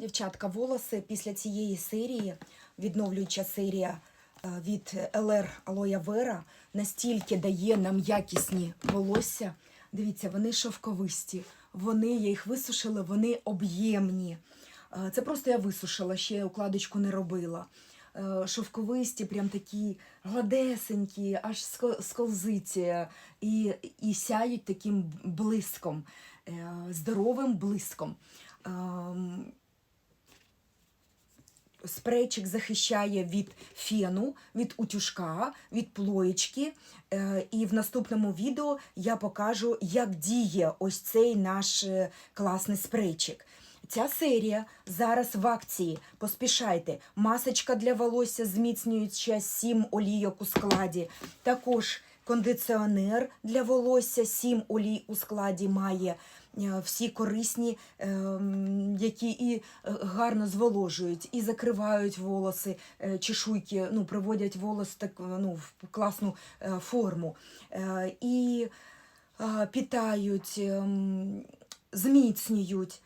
Дівчатка, волоси після цієї серії, відновлююча серія е, від LR Aloe Vera, настільки дає нам якісні волосся. Дивіться, вони шовковисті, вони, я їх висушила, вони об'ємні. Е, Це просто я висушила, ще укладочку не робила. Е, Шовковисті, прям такі гладесенькі, аж ско- е, і, і сяють таким блиском, здоровим блиском. Спрейчик захищає від фену, від утюжка, від плоєчки. Е, І в наступному відео я покажу, як діє ось цей наш е, класний спрейчик. Ця серія зараз в акції. Поспішайте. Масочка для волосся зміцнююча 7 олійок у складі. Також кондиціонер для волосся 7 олій у складі має. Е, Всі корисні, ем, які і е, гарно зволожують, і закривають волоси, е, чешуйки, ну, приводять волос так, е, ну, в класну е, форму. Е, І е, питають, ем, зміцнюють.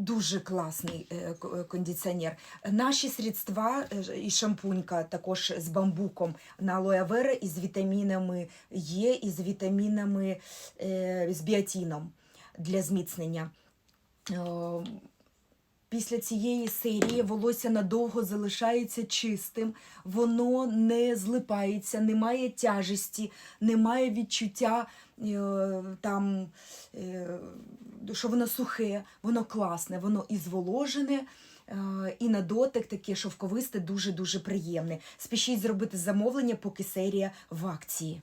Дуже класний е, е, кондиціонер. Наші средства е, і шампунька також з бамбуком на алоe вера із вітамінами Е, і з вітамінами з біотіном для зміцнення. Після цієї серії волосся надовго залишається чистим, воно не злипається, немає тяжесті, немає відчуття е, там, е, що воно сухе, воно класне, воно і зволожене. е, І на дотик таке шовковисте, дуже-дуже приємне. Спішіть зробити замовлення, поки серія в акції.